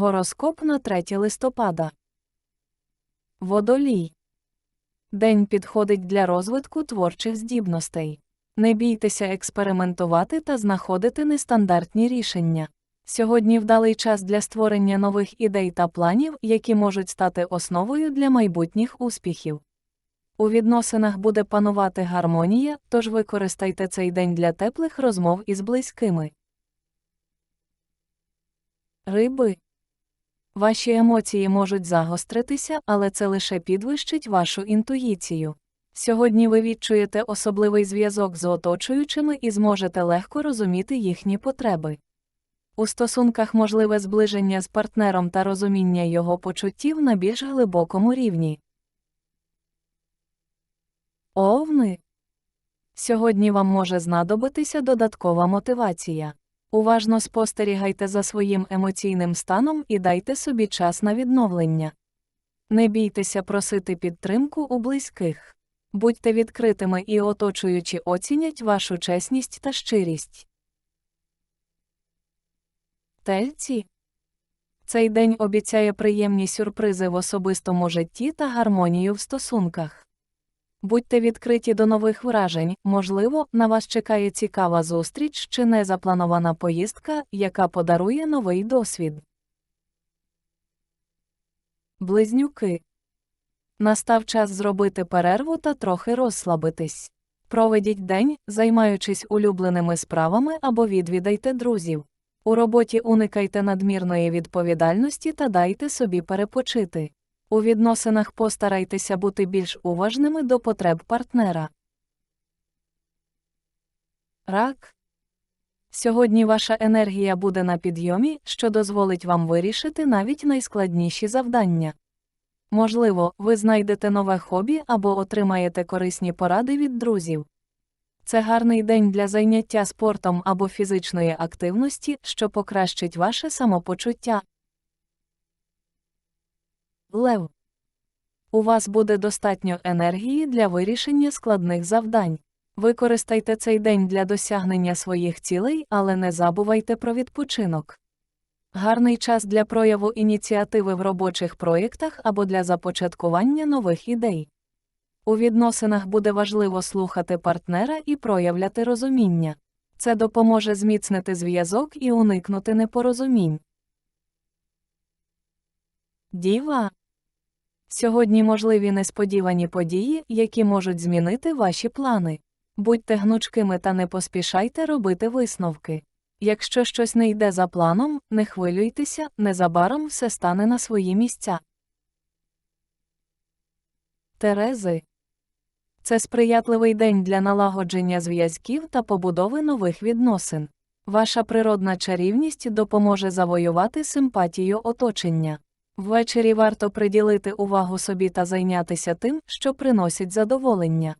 Гороскоп на 3 листопада. Водолій. День підходить для розвитку творчих здібностей. Не бійтеся експериментувати та знаходити нестандартні рішення. Сьогодні вдалий час для створення нових ідей та планів, які можуть стати основою для майбутніх успіхів. У відносинах буде панувати гармонія, тож використайте цей день для теплих розмов із близькими. Риби. Ваші емоції можуть загостритися, але це лише підвищить вашу інтуїцію. Сьогодні ви відчуєте особливий зв'язок з оточуючими і зможете легко розуміти їхні потреби. У стосунках можливе зближення з партнером та розуміння його почуттів на більш глибокому рівні. Овни. Сьогодні вам може знадобитися додаткова мотивація. Уважно спостерігайте за своїм емоційним станом і дайте собі час на відновлення. Не бійтеся просити підтримку у близьких. Будьте відкритими і оточуючі оцінять вашу чесність та щирість. Тельці. Цей день обіцяє приємні сюрпризи в особистому житті та гармонію в стосунках. Будьте відкриті до нових вражень, можливо, на вас чекає цікава зустріч чи незапланована поїздка, яка подарує новий досвід. Близнюки. Настав час зробити перерву та трохи розслабитись. Проведіть день, займаючись улюбленими справами або відвідайте друзів. У роботі уникайте надмірної відповідальності та дайте собі перепочити. У відносинах постарайтеся бути більш уважними до потреб партнера. Рак. Сьогодні ваша енергія буде на підйомі, що дозволить вам вирішити навіть найскладніші завдання. Можливо, ви знайдете нове хобі або отримаєте корисні поради від друзів. Це гарний день для зайняття спортом або фізичної активності, що покращить ваше самопочуття. Лев. У вас буде достатньо енергії для вирішення складних завдань. Використайте цей день для досягнення своїх цілей, але не забувайте про відпочинок. Гарний час для прояву ініціативи в робочих проєктах або для започаткування нових ідей. У відносинах буде важливо слухати партнера і проявляти розуміння. Це допоможе зміцнити зв'язок і уникнути непорозумінь. Діва. Сьогодні можливі несподівані події, які можуть змінити ваші плани. Будьте гнучкими та не поспішайте робити висновки. Якщо щось не йде за планом, не хвилюйтеся, незабаром все стане на свої місця. Терези. Це сприятливий день для налагодження зв'язків та побудови нових відносин. Ваша природна чарівність допоможе завоювати симпатію оточення. Ввечері варто приділити увагу собі та зайнятися тим, що приносить задоволення.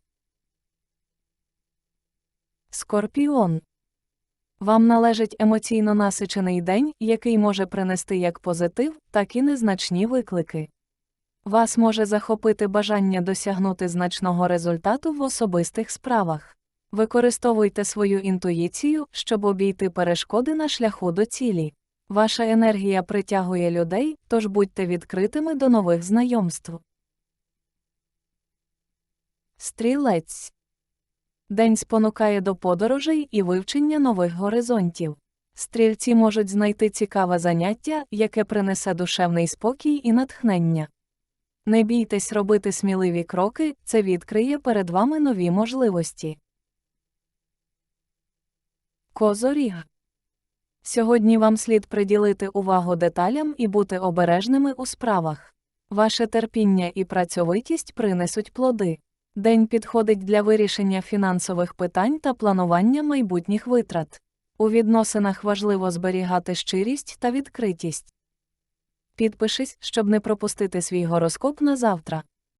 Скорпіон. Вам належить емоційно насичений день, який може принести як позитив, так і незначні виклики. Вас може захопити бажання досягнути значного результату в особистих справах. Використовуйте свою інтуїцію, щоб обійти перешкоди на шляху до цілі. Ваша енергія притягує людей, тож будьте відкритими до нових знайомств. Стрілець День спонукає до подорожей і вивчення нових горизонтів. Стрільці можуть знайти цікаве заняття, яке принесе душевний спокій і натхнення. Не бійтесь робити сміливі кроки, це відкриє перед вами нові можливості. Козоріг Сьогодні вам слід приділити увагу деталям і бути обережними у справах. Ваше терпіння і працьовитість принесуть плоди. День підходить для вирішення фінансових питань та планування майбутніх витрат. У відносинах важливо зберігати щирість та відкритість. Підпишись, щоб не пропустити свій гороскоп на завтра.